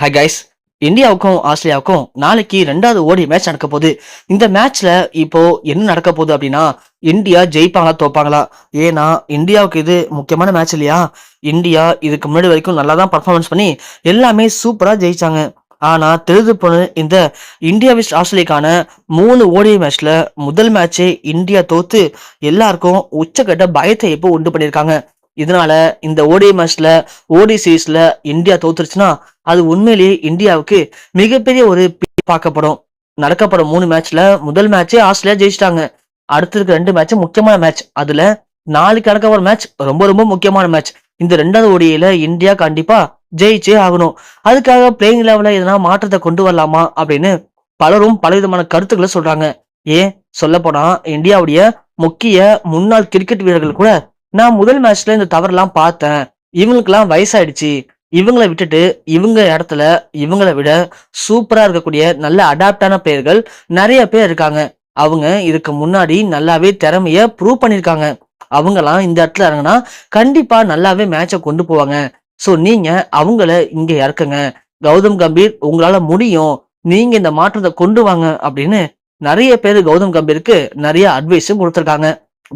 Hi guys இந்தியாவுக்கும் ஆஸ்திரேலியாவுக்கும் நாளைக்கு ரெண்டாவது ஓடி மேட்ச் நடக்க போகுது. இந்த மேட்ச்ல இப்போ என்ன நடக்க போகுது அப்படின்னா இந்தியா ஜெயிப்பாங்களா தோப்பாங்களா? ஏன்னா இந்தியாவுக்கு இது முக்கியமான மேட்ச் இல்லையா? இந்தியா இதுக்கு முன்னாடி வரைக்கும் நல்லா தான் பர்ஃபார்மன்ஸ் பண்ணி எல்லாமே சூப்பரா ஜெயிச்சாங்க. ஆனா தெரிந்து போன இந்த இந்தியா வெஸ்ட் ஆஸ்திரேலியாக்கான மூணு ஓடி மேட்ச்ல முதல் மேட்சே இந்தியா தோத்து எல்லாருக்கும் உச்சக்கட்ட பயத்தை இப்போ உண்டு பண்ணியிருக்காங்க. இதனால இந்த ஓடி மேட்ச்ல ஓடி சீரீஸ்ல இந்தியா தோத்துருச்சுன்னா அது உண்மையிலேயே இந்தியாவுக்கு மிகப்பெரிய ஒரு பார்க்கப்படும். நடக்கப்படும் மூணு மேட்ச்ல முதல் மேட்சே ஆஸ்திரேலியா ஜெயிச்சிட்டாங்க. அடுத்து இருக்க ரெண்டு மேட்ச் முக்கியமான மேட்ச் அதுல நாளைக்கு நடக்க ஒரு மேட்ச் ரொம்ப ரொம்ப முக்கியமான மேட்ச் இந்த ரெண்டாவது ஓடியில இந்தியா கண்டிப்பா ஜெயிச்சே ஆகணும். அதுக்காக பிளேயிங் லெவல்ல எதனா மாற்றத்தை கொண்டு வரலாமா அப்படின்னு பலரும் பலவிதமான கருத்துக்களை சொல்றாங்க. ஏன்? சொல்ல போனா இந்தியாவுடைய முக்கிய முன்னாள் கிரிக்கெட் வீரர்கள் கூட நான் முதல் மேட்ச்ல இந்த தவறெல்லாம் பார்த்தேன். இவங்களுக்கெல்லாம் வயசாயிடுச்சு. இவங்களை விட்டுட்டு இவங்க இடத்துல இவங்களை விட சூப்பரா இருக்கக்கூடிய நல்ல அடாப்டான பிளேயர்கள் நிறைய பேர் இருக்காங்க. அவங்க இதுக்கு முன்னாடி நல்லாவே திறமைய ப்ரூவ் பண்ணியிருக்காங்க. அவங்கலாம் இந்த இடத்துல இறங்குனா கண்டிப்பா நல்லாவே மேட்சை கொண்டு போவாங்க. சோ நீங்க அவங்கள இங்க இறக்குங்க. கௌதம் கம்பீர் உங்களால முடியும். நீங்க இந்த மாற்றத்தை கொண்டு வாங்க அப்படின்னு நிறைய பேர் கௌதம் கம்பீருக்கு நிறைய அட்வைஸும் கொடுத்துருக்காங்க.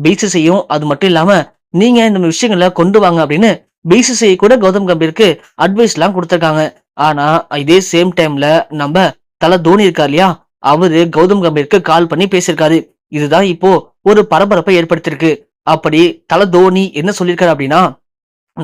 பிசிசியும் அது மட்டும் இல்லாம நீங்க இந்த விஷயங்களை கொண்டு வாங்க அப்படின்னு பிசிசிஐ கூட கௌதம் கம்பீருக்கு அட்வைஸ் எல்லாம் கொடுத்துருக்காங்க. ஆனா இதே சேம் டைம்ல நம்ம தல தோனி இருக்கார் இல்லையா? அவரு கௌதம் கம்பீருக்கு கால் பண்ணி பேசியிருக்காரு. இதுதான் இப்போ ஒரு பரபரப்பை ஏற்படுத்தியிருக்கு. அப்படி தல தோனி என்ன சொல்லியிருக்காரு அப்படின்னா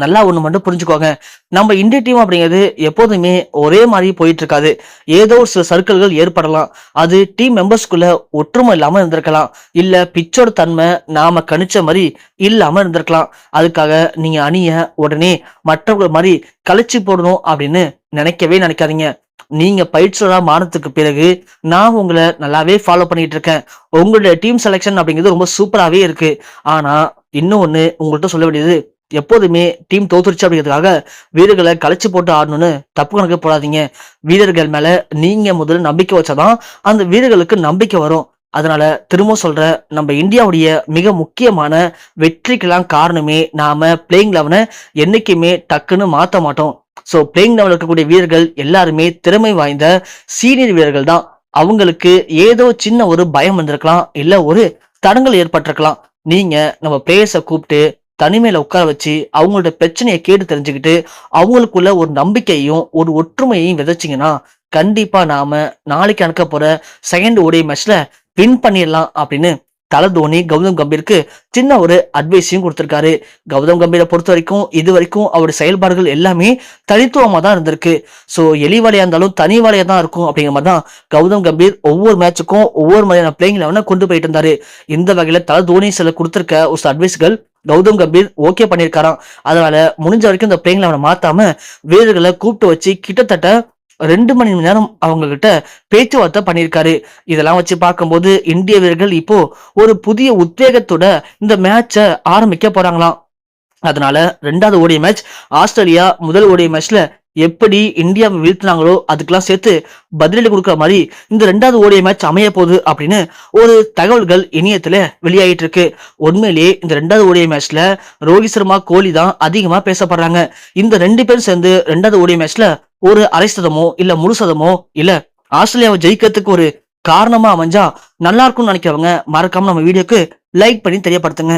நல்லா ஒண்ணு மட்டும் புரிஞ்சுக்கோங்க. நம்ம இந்திய டீம் அப்படிங்கிறது எப்போதுமே ஒரே மாதிரி போயிட்டு இருக்காது ஏதோ ஒரு சில சர்க்கிள்கள் ஏற்படலாம். அது டீம் மெம்பர்ஸ்குள்ள ஒற்றுமை இல்லாம இருந்திருக்கலாம். இல்ல பிச்சோட தன்மை நாம கணிச்ச மாதிரி இல்லாம இருந்திருக்கலாம். அதுக்காக நீங்க அணிய உடனே மற்றவங்க மாதிரி கழிச்சு போடணும் அப்படின்னு நினைக்கவே நினைக்காதீங்க. நீங்க பயிற்சியாளரா மாறத்துக்கு பிறகு நான் உங்களை நல்லாவே ஃபாலோ பண்ணிட்டு இருக்கேன் உங்களுடைய டீம் செலெக்ஷன் அப்படிங்கிறது ரொம்ப சூப்பராகவே இருக்கு. ஆனா இன்னும் ஒன்று உங்கள்கிட்ட சொல்ல வேண்டியது எப்போதுமே டீம் தோத்துருச்சு அப்படிங்கிறதுக்காக வீரர்களை கழிச்சு போட்டு ஆடணும்னு தப்பு கணக்கு போடாதீங்க. வீரர்கள் மேல நீங்க முதல்ல நம்பிக்கை வச்சாதான் அந்த வீரர்களுக்கு நம்பிக்கை வரும். அதனால திரும்ப சொல்ற நம்ம இந்தியாவுடைய மிக முக்கியமான வெற்றிக்கெல்லாம் காரணமே நாம பிளேயிங் லெவனை என்னைக்குமே டக்குன்னு மாற்ற மாட்டோம். ஸோ பிளேயிங் லெவலில் இருக்கக்கூடிய வீரர்கள் எல்லாருமே திறமை வாய்ந்த சீனியர் வீரர்கள் தான். அவங்களுக்கு ஏதோ சின்ன ஒரு பயம் வந்திருக்கலாம் இல்ல ஒரு தடங்கள் ஏற்பட்டிருக்கலாம். நீங்க நம்ம பிளேயர்ஸை கூப்பிட்டு தனிமையில உட்கார வச்சு அவங்களோட பிரச்சனையை கேட்டு தெரிஞ்சுக்கிட்டு அவங்களுக்குள்ள ஒரு நம்பிக்கையும் ஒரு ஒற்றுமையையும் விதைச்சிங்கன்னா கண்டிப்பா நாம நாளைக்கு அனுக்க போற செகண்ட் ஓடி மேட்ச்ல வின் பண்ணிடலாம் அப்படின்னு தல தோனி கௌதம் கம்பீருக்கு சின்ன ஒரு அட்வைஸையும் கொடுத்திருக்காரு. கௌதம் கம்பீரை பொறுத்த வரைக்கும் இது வரைக்கும் அவருடைய செயல்பாடுகள் எல்லாமே தனித்துவமா தான் இருந்திருக்கு. ஸோ எலி வலையா இருந்தாலும் தனி வலையா தான் இருக்கும் அப்படிங்கிற மாதிரி தான் கௌதம் கம்பீர் ஒவ்வொரு மேட்சுக்கும் ஒவ்வொரு மாதிரியான பிளேயிங் லெவனை கொண்டு போயிட்டு இருந்தாரு. இந்த வகையில தல தோனி சில கொடுத்திருக்க ஒரு சில அட்வைஸ்கள் கௌதம் கம்பீர் ஓகே பண்ணியிருக்காராம் அதனால முடிஞ்ச வரைக்கும் இந்த பிளேயிங் லெவனை மாத்தாம வீரர்களை கூப்பிட்டு வச்சு கிட்டத்தட்ட ரெண்டு மணி நேரம் அவங்க கிட்ட பேச்சுவார்த்தை பண்ணியிருக்காரு இதெல்லாம் வச்சு பார்க்கும்போது இந்திய வீரர்கள் இப்போ ஒரு புதிய உத்வேகத்தோட இந்த மேட்சை ஆரம்பிக்க போறாங்களாம். அதனால ரெண்டாவது ஓடிய மேட்ச் ஆஸ்திரேலியா முதல் ஓடிய மேட்ச்ல எப்படி இந்தியாவை வீழ்த்தினாங்களோ அதுக்கெல்லாம் சேர்த்து பதிலடி கொடுக்குற மாதிரி இந்த ரெண்டாவது ஓடிய மேட்ச் அமைய போகுது அப்படின்னு ஒரு தகவல்கள் இணையத்துல வெளியாகிட்டு இருக்கு. உண்மையிலேயே இந்த ரெண்டாவது ஓடிய மேட்ச்ல ரோஹித் சர்மா கோலி தான் அதிகமா பேசப்படுறாங்க. இந்த ரெண்டு பேரும் சேர்ந்து ரெண்டாவது ஓடிய மேட்ச்ல ஒரு அரை சதமோ இல்ல முழு சதமோ இல்ல ஆஸ்திரேலியாவை ஜெயிக்கிறதுக்கு ஒரு காரணமா அமைஞ்சா நல்லா இருக்கும்னு நினைக்கிறவங்க மறக்காம நம்ம வீடியோக்கு லைக் பண்ணி தெரியப்படுத்துங்க.